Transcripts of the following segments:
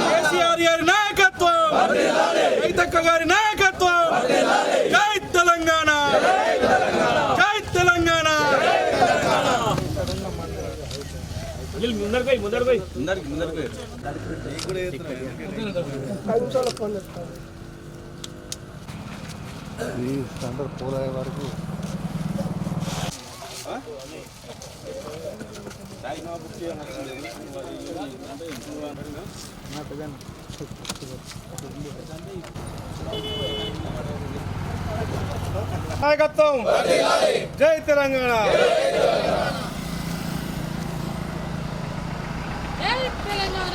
కేసీఆర్ గారి నాయకత్వం. రైతక్క గారి నాయకత్వం. జై తెలంగాణ. జై తెలంగాణ. ముందరికి ముందరికి ముందరికి ముందరికి నాయకత్వం జై తెలంగాణ జై తెలంగాణ. జై తెలంగాణ.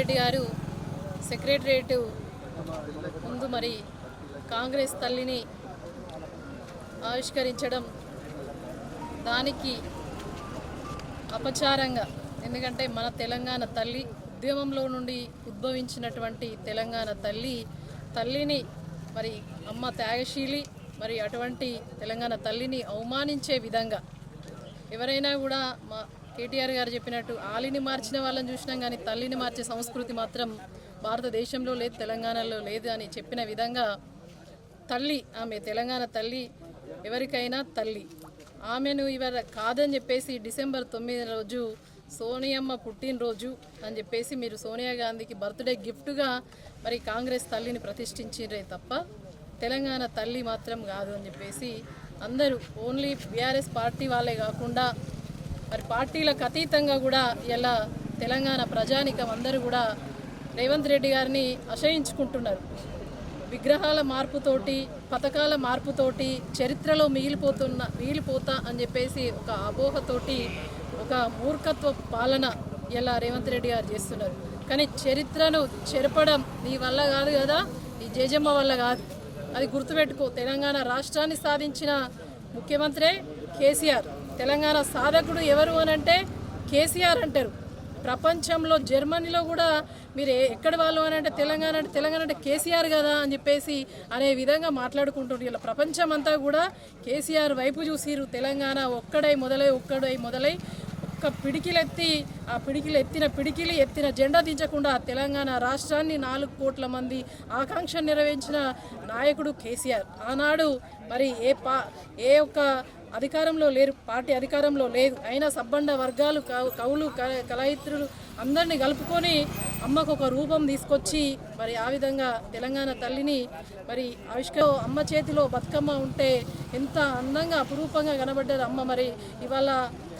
రెడ్డి గారు సెక్రటరేట్ ముందు మరి కాంగ్రెస్ తల్లిని ఆవిష్కరించడం దానికి అపచారంగా. ఎందుకంటే మన తెలంగాణ తల్లి ఉద్యమంలో నుండి ఉద్భవించినటువంటి తెలంగాణ తల్లి తల్లిని మరి అమ్మ త్యాగశీలి మరి అటువంటి తెలంగాణ తల్లిని అవమానించే విధంగా ఎవరైనా కూడా మా కేటీఆర్ గారు చెప్పినట్టు ఆలిని మార్చిన వాళ్ళని చూసినాం కానీ తల్లిని మార్చే సంస్కృతి మాత్రం భారతదేశంలో లేదు తెలంగాణలో లేదు అని చెప్పిన విధంగా తల్లి ఆమె తెలంగాణ తల్లి ఎవరికైనా తల్లి. ఆమెను ఇవాళ కాదని చెప్పేసి డిసెంబర్ తొమ్మిది రోజు సోనియమ్మ పుట్టినరోజు అని చెప్పేసి మీరు సోనియా గాంధీకి బర్త్డే గిఫ్ట్గా మరి కాంగ్రెస్ తల్లిని ప్రతిష్ఠించిరే తప్ప తెలంగాణ తల్లి మాత్రం కాదు అని చెప్పేసి అందరూ ఓన్లీ బీఆర్ఎస్ పార్టీ వాళ్ళే కాకుండా మరి పార్టీలకు అతీతంగా కూడా ఇలా తెలంగాణ ప్రజానికం అందరూ కూడా రేవంత్ రెడ్డి గారిని అశయించుకుంటున్నారు విగ్రహాల మార్పుతోటి పథకాల మార్పుతోటి చరిత్రలో మిగిలిపోతున్న మిగిలిపోతా అని చెప్పేసి ఒక అబోహతోటి ఒక మూర్ఖత్వ పాలన ఇలా రేవంత్ రెడ్డి గారు చేస్తున్నారు. కానీ చరిత్రను చెరపడం నీ వల్ల కాదు కదా నీ జేజమ్మ వల్ల కాదు. అది గుర్తుపెట్టుకో తెలంగాణ రాష్ట్రాన్ని సాధించిన ముఖ్యమంత్రే కేసీఆర్. తెలంగాణ సాధకుడు ఎవరు అని అంటే కేసీఆర్ అంటారు. ప్రపంచంలో జర్మనీలో కూడా మీరు ఎక్కడి ఎక్కడ వాళ్ళు అని అంటే తెలంగాణ అంటే తెలంగాణ అంటే కేసీఆర్ కదా అని చెప్పేసి అనే విధంగా మాట్లాడుకుంటుంటారు ఇలా ప్రపంచం అంతా కూడా కేసీఆర్ వైపు చూసిరు తెలంగాణ ఒక్కడై మొదలై ఒక్కడై మొదలై ఒక్క పిడికిలెత్తి ఆ పిడికిలు ఎత్తిన పిడికిలి ఎత్తిన జెండా దించకుండా తెలంగాణ రాష్ట్రాన్ని నాలుగు కోట్ల మంది ఆకాంక్ష నెరవేర్చిన నాయకుడు కేసీఆర్. ఆనాడు మరి ఏ పా ఏ ఒక్క అధికారంలో లేరు పార్టీ అధికారంలో లేదు. అయినా సబ్బండ వర్గాలు కవు- కవులు క- కలయిత్రులు అందరినీ కలుపుకొని అమ్మకు ఒక రూపం తీసుకొచ్చి మరి ఆ విధంగా తెలంగాణ తల్లిని మరి ఆవిష్క అమ్మ చేతిలో బతుకమ్మ ఉంటే ఎంత అందంగా అపురూపంగా కనబడ్డది అమ్మ మరి. ఇవాళ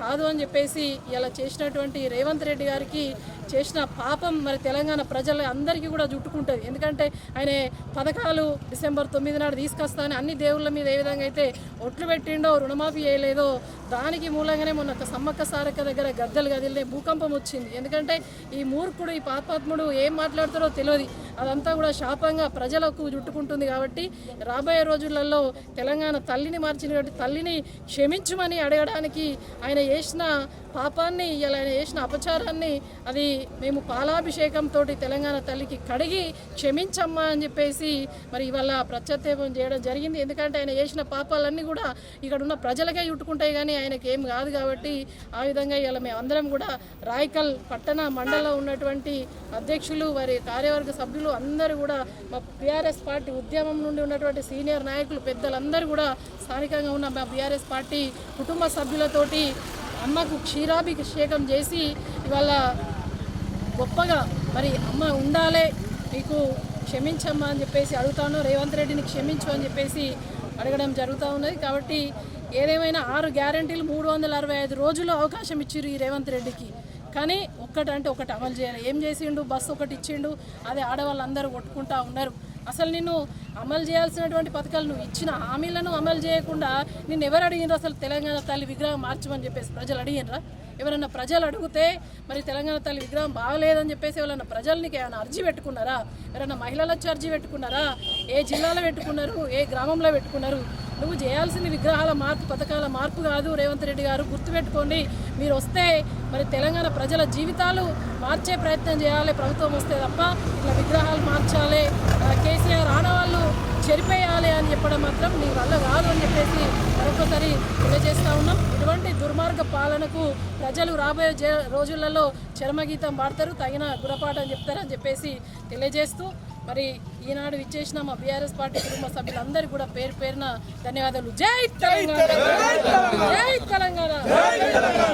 కాదు అని చెప్పేసి ఇలా చేసినటువంటి రేవంత్ రెడ్డి గారికి చేసిన పాపం మరి తెలంగాణ ప్రజల అందరికీ కూడా చుట్టుకుంటుంది. ఎందుకంటే ఆయన పథకాలు డిసెంబర్ తొమ్మిది నాడు తీసుకొస్తానని అన్ని దేవుళ్ళ మీద ఏ విధంగా అయితే ఒట్లు పెట్టిండో రుణమాఫీ చేయలేదో దానికి మూలంగానే మొన్న ఒక సమ్మక్క సారక్క దగ్గర గద్దలు గదిలే భూకంపం వచ్చింది. ఎందుకంటే ఈ మూర్ఖుడు ఈ పాపాత్ముడు ఏం మాట్లాడుతారో తెలియదు. అదంతా కూడా శాపంగా ప్రజలకు జుట్టుకుంటుంది కాబట్టి రాబోయే రోజులలో తెలంగాణ తల్లిని మార్చిన కాబట్టి తల్లిని క్షమించమని అడగడానికి ఆయన చేసిన పాపాన్ని ఇలా ఆయన చేసిన అపచారాన్ని అది మేము పాలాభిషేకంతో తెలంగాణ తల్లికి కడిగి క్షమించమ్మా అని చెప్పేసి మరి ఇవాళ ప్రత్యక్షేపం చేయడం జరిగింది. ఎందుకంటే ఆయన చేసిన పాపాలన్నీ కూడా ఇక్కడ ఉన్న ప్రజలకే చుట్టుకుంటాయి కానీ ఆయనకి ఏం కాదు కాబట్టి ఆ విధంగా ఇలా మేము అందరం కూడా రాయకల్ పట్టణ మండలంలో ఉన్నటువంటి అధ్యక్షులు వారి కార్యవర్గ సభ్యులు అందరూ కూడా మా బీఆర్ఎస్ పార్టీ ఉద్యమం నుండి ఉన్నటువంటి సీనియర్ నాయకులు పెద్దలందరూ కూడా స్థానికంగా ఉన్న మా బీఆర్ఎస్ పార్టీ కుటుంబ సభ్యులతోటి అమ్మకు క్షీరాభిషేకం చేసి ఇవాళ గొప్పగా మరి అమ్మ ఉండాలే మీకు క్షమించమ్మా అని చెప్పేసి అడుగుతాను రేవంత్ రెడ్డిని క్షమించు అని చెప్పేసి అడగడం జరుగుతూ ఉన్నది. కాబట్టి ఏదేమైనా ఆరు గ్యారంటీలు మూడు వందల అరవై ఐదు రోజుల్లో అవకాశం ఇచ్చిర్రు ఈ రేవంత్ రెడ్డికి. కానీ ఒక్కటంటే ఒకటి అమలు చేయాలి. ఏం చేసిండు? బస్సు ఒకటి ఇచ్చిండు. అదే ఆడవాళ్ళందరూ కొట్టుకుంటా ఉన్నారు. అసలు నిన్ను అమలు చేయాల్సినటువంటి పథకాలు నువ్వు ఇచ్చిన హామీలను అమలు చేయకుండా నిన్ను ఎవరు అడిగినరు అసలు తెలంగాణ తల్లి విగ్రహం మార్చమని చెప్పేసి ప్రజలు అడిగినరా? ఎవరైనా ప్రజలు అడిగితే మరి తెలంగాణ తల్లి విగ్రహం బాగలేదని చెప్పేసి ఎవరైనా ప్రజలకి ఏమైనా అర్జీ పెట్టుకున్నారా? ఎవరైనా మహిళల వచ్చి అర్జీ పెట్టుకున్నారా? ఏ జిల్లాలో పెట్టుకున్నారు? ఏ గ్రామంలో పెట్టుకున్నారు? నువ్వు చేయాల్సింది విగ్రహాల మార్పు పథకాల మార్పు కాదు రేవంత్ రెడ్డి గారు. గుర్తుపెట్టుకోండి మీరు వస్తే మరి తెలంగాణ ప్రజల జీవితాలు మార్చే ప్రయత్నం చేయాలి. ప్రభుత్వం వస్తే తప్ప ఇట్లా విగ్రహాలు మార్చాలి. కేసీఆర్ ఆడవాళ్ళు చెరిపేయాలి అని చెప్పడం మాత్రం నీ వల్ల కాదు అని చెప్పేసి మరొకసారి తెలియజేస్తా ఉన్నాం. ఇటువంటి దుర్మార్గ పాలనకు ప్రజలు రాబోయే రోజులలో చరమగీతం పాడతారు. తగిన గుణపాఠం చెప్తారని చెప్పేసి తెలియజేస్తూ మరి ఈనాడు ఇచ్చేసిన మా బీఆర్ఎస్ పార్టీ కుటుంబ సభ్యులందరికీ కూడా పేరు పేరున ధన్యవాదాలు. జై తెలంగాణ! జై తెలంగాణ!